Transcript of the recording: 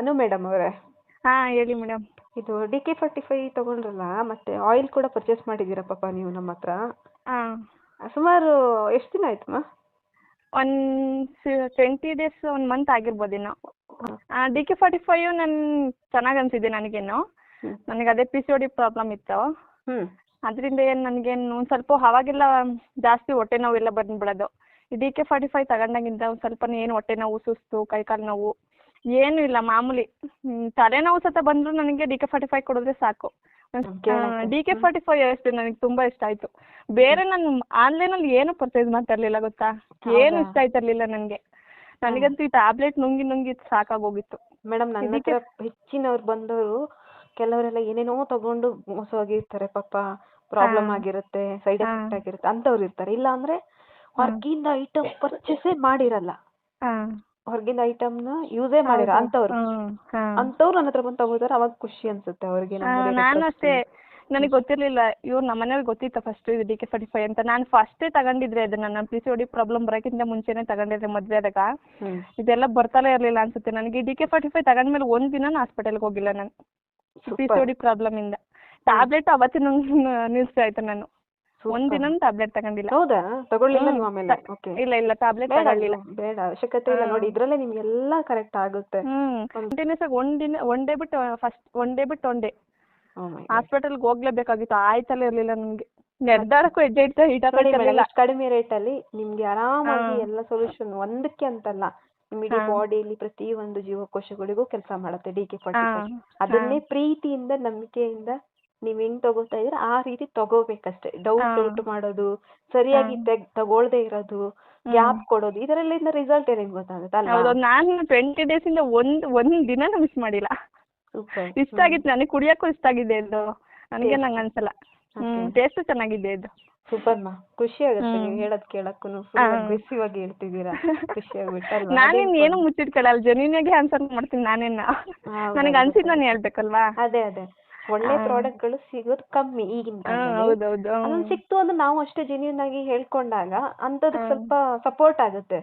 ಅನು madam ಅವರೇ. ಹಾ ಹೇಳಿ ಮೇಡಮ್ ಇದು ಡಿ ಕೆ ಫಾರ್ಟಿ ಫೈವ್ ತಗೊಂಡ್ರಲ್ಲ ಮತ್ತೆ ಆಯಿಲ್ ಕೂಡ ಪರ್ಚೇಸ್ ಮಾಡಿದ್ದೀರಾ ಪಾಪ ನೀವು ನಮ್ಮ ಹತ್ರ? ಹಾ. ಸುಮಾರು ಎಷ್ಟು ದಿನ ಆಯ್ತಮ್ಮ ಒಂದು ಟ್ವೆಂಟಿ ಡೇಸ್ ಒಂದು ಮಂತ್ ಆಗಿರ್ಬೋದೇನೋ ಡಿ ಕೆ ಫಾರ್ಟಿ ಫೈವ್ ನನ್ ಚೆನ್ನಾಗಿ ಅನಿಸಿದೆ ನನಗೇನು. ನನಗೆ ಅದೇ P C O D problem ಇತ್ತು. ಅದರಿಂದ ಏನು ನನಗೇನು ಒಂದು ಸ್ವಲ್ಪ ಅವಾಗೆಲ್ಲ ಜಾಸ್ತಿ ಹೊಟ್ಟೆ ನೋವು ಎಲ್ಲ ಬಂದ್ಬಿಡೋದು. ಡಿ ಕೆ ಫಾರ್ಟಿ ಫೈವ್ ತಗೊಂಡಾಗಿಂದ ಒಂದು ಸ್ವಲ್ಪ ಏನು ಹೊಟ್ಟೆ ನೋವು ಸುಸ್ತು ಕೈಕಾಲು ನೋವು ಏನೂ ಇಲ್ಲ ಮಾಮೂಲಿ. ಹ್ಮ್, ತಲೆನೋವು ಸತ ಬಂದರೂ ನನಗೆ ಡಿ ಕೆ ಫಾರ್ಟಿ ಫೈವ್ ಕೊಡಿದ್ರೆ ಸಾಕು. ಡಿ ಕೆ ಫಾರ್ಟಿ ಫೈವ್ ಅಷ್ಟೇ ನನಗೆ ತುಂಬ ಇಷ್ಟ ಆಯ್ತು. ಬೇರೆ ನಾನು ಆನ್ಲೈನಲ್ಲಿ ಏನು ಪರ್ಚೇಸ್ ಮಾಡ್ತಾ ಇರಲಿಲ್ಲ ಗೊತ್ತಾ? ಏನು? ಇಷ್ಟ ಆಯ್ತಿರ್ಲಿಲ್ಲ ನನಗೆ. ನನಗಂತೂ ಈ ಟ್ಯಾಬ್ಲೆಟ್ ನುಂಗಿ ನುಂಗಿ ಸಾಕಾಗೋಗಿತ್ತು. ಮೇಡಮ್ ನನ್ನ ಹತ್ರ ಹೆಚ್ಚಿನವ್ರು ಬಂದವರು ಕೆಲವರೆಲ್ಲ ಏನೇನೋ ತಗೊಂಡು ಮೋಸ ಮೋಸವಾಗಿರ್ತಾರೆ ಪಾಪ. ಪ್ರಾಬ್ಲಮ್ ಆಗಿರುತ್ತೆ ಸೈಡ್ ಎಫೆಕ್ಟ್ ಆಗಿರುತ್ತೆ ಅಂಥವ್ರು ಇರ್ತಾರೆ. ಇಲ್ಲ ಅಂದ್ರೆ ಹೊರಗಿಂದ ಐಟಮ್ ಪರ್ಚೇಸೇ ಮಾಡಿರಲ್ಲ. ಹಾಂ. ಹೊರಗಿಂದ ಐಟಮ್ನ ಯೂಸೇ ಮಾಡಿರ ಅಂತವ್ರು. ಅಂತವ್ರು ನನ್ನ ಹತ್ರ ಬಂದು ತಗೋತಾರೆ ಅವಾಗ ಖುಷಿ ಅನ್ಸುತ್ತೆ ಅವ್ರಿಗೆ ನಾನು ಅಷ್ಟೇ. ನನಗೆ ಗೊತ್ತಿರಲಿಲ್ಲ ಇವ್ರು ನಮ್ಮ ಮನೆಯವ್ರಿಗೆ ಗೊತ್ತಿತ್ತು ಫಸ್ಟ್ ಇದು ಡಿ ಕೆ ಫಾರ್ಟಿ ಫೈವ್ ಅಂತ. ನಾನು ಫಸ್ಟೇ ತಗೊಂಡಿದ್ರೆ ಅದನ್ನ ನನ್ನ ಪಿ ಸಿ ಡಿ ಪ್ರಾಬ್ಲಮ್ ಬರೋಕ್ಕಿಂತ ಮುಂಚೆನೇ ತಗೊಂಡಿದ್ರೆ ಮದುವೆ ಆದಾಗ. ಇದೆಲ್ಲ ಬರ್ತಾನೆ ಇರಲಿಲ್ಲ ಅನ್ಸುತ್ತೆ. ನನಗೆ ಡಿ ಕೆ ಫಾರ್ಟಿ ಫೈವ್ ತಗೊಂಡ್ಮೇಲೆ ಒಂದು ದಿನ ಹಾಸ್ಪಿಟಲ್ಗೆ ಹೋಗಿಲ್ಲ ನಾನು. ಪಿ ಸಿ ಡಿ ಪ್ರಾಬ್ಲಮ್ ಇಂದ. ಟ್ಯಾಬ್ಲೆಟ್ ಅವತ್ತಿನ ನಿಲ್ಸಾಯ್ತು ನಾನು. ಒಂದು ದಿನ ಟ್ಯಾಬ್ಲೆಟ್ ತಗೊಂಡಿಲ್ಲ. ಹೌದಾ? ತಗೊಳ್ಳಿಲ್ಲ. ನೀವು ಆಮೇಲೆ. ಓಕೆ ಇಲ್ಲ ಇಲ್ಲ ಟ್ಯಾಬ್ಲೆಟ್ ತಗೊಳ್ಳಿಲ್ಲ. ಬೇಡ ಅವಶ್ಯಕತೆ ಇಲ್ಲ. ನೋಡಿ ಇದ್ರಲ್ಲೇ ನಿಮ್ಗೆಲ್ಲ ಕರೆಕ್ಟ್ ಆಗುತ್ತೆ. ಹ್ಮ್. ಕಂಟಿನ್ಯೂಸ್ ಆಗಿ ಒಂದ್ ದಿನ ಒನ್ ಡೇ ಬಿಟ್ಟು ಫಸ್ಟ್ ಒನ್ ಡೇ ಬಿಟ್ಟು ಒನ್ ಡೇ. ಹಾಸ್ಪಿಟಲ್ಗೆ ಹೋಗ್ಲೇಬೇಕಾಗಿತ್ತು. ಆಯ್ತಲ್ಲ ಇರ್ಲಿಲ್ಲ ನನಗೆ. ನಿರ್ಧಾರಕ್ಕೂ ಹೆಜ್ಜೆ ಇಡ್ತಾ ಕಡಿಮೆ ರೇಟ್ ಅಲ್ಲಿ ನಿಮ್ಗೆ ಆರಾಮಾಗಿ. ಎಲ್ಲ ಸೊಲ್ಯೂಷನ್ ಒಂದಕ್ಕೆ ಅಂತಲ್ಲ. ನಿಮ್ ಇಡೀ ಹಾ. ಬಾಡಿಯಲ್ಲಿ ಪ್ರತಿ ಒಂದು ಜೀವಕೋಶಗಳಿಗೂ ಕೆಲಸ ಮಾಡುತ್ತೆ ಡಿ ಕೆ. ಅದನ್ನೇ ಪ್ರೀತಿಯಿಂದ ನಂಬಿಕೆಯಿಂದ ನೀವ್ ಹೆಂಗ್ ತಗೋತಾ ಇದೀರ ಆ ರೀತಿ ತಗೋಬೇಕಷ್ಟೇ. ಡೌಟ್ ಉಂಟು ಮಾಡೋದು ಸರಿಯಾಗಿ ತಗೋಳ್ದೆ ಇರೋದು ಗ್ಯಾಪ್ ಕೊಡೋದು ಇದರಲ್ಲಿಂದ ರಿಸಲ್ಟ್ ಏನೇನ್ ಗೊತ್ತಾಗುತ್ತೆ ನಾನು ಟ್ವೆಂಟಿ ಡೇಸ್ ಇಂದ ಒಂದ್ ಒಂದ್ ದಿನ ಮಿಸ್ ಮಾಡಿಲ್ಲ. ಇಷ್ಟ ಆಗಿತ್ತು ನನಗೆ ಕುಡಿಯಕ್ಕೂ ಇಷ್ಟ ಆಗಿದೆ ಇದು. ನನಗೆ. ನಂಗೆ ಅನ್ಸಲ್ಲ. ಟೇಸ್ಟ್ ಚೆನ್ನಾಗಿದೆ ಇದು. ಸೂಪರ್ ಮಾ ಖುಷಿ ಆಗುತ್ತೆ. ನೀವು ಹೇಳೋದ್ ಕೇಳಕ್ಕೂ ಅಗ್ರೆಸಿವ್ ಆಗಿ ಹೇಳ್ತಿದ್ದೀರಾ. ಖುಷಿ ಆಗ್ಬಿಟ್ಟು ನಾನೇನ್ ಏನು ಮುಚ್ಚಿಟ್ಕೊಳ್ಳಲ್ಲ ಜೆನ್ಯೂನ್ ಆಗಿ ಆನ್ಸರ್ ಮಾಡ್ತೀನಿ ನಾನೇನ. ನನಗೆ. ಅನ್ಸಿದ್ ನಾನು ಹೇಳ್ಬೇಕಲ್ವಾ? ಅದೇ ಅದೇ. ಒಳ್ಳೆ ಪ್ರಾಡಕ್ಟ್ಗಳು ಪ್ರಾಡಕ್ಟ್ಗಳು ಸಿಗೋದು ಕಮ್ಮಿ ಈಗಿನ ಹೌದೌದು ಅದೊಂದ್ ಸಿಕ್ತು ಅಂದ್ರೆ ನಾವು ಅಷ್ಟೇ ಜೆನ್ಯೂನ್ ಆಗಿ ಹೇಳ್ಕೊಂಡಾಗ ಅಂತದಕ್ ಹಾ. ಸ್ವಲ್ಪ ಸಪೋರ್ಟ್ ಆಗುತ್ತೆ.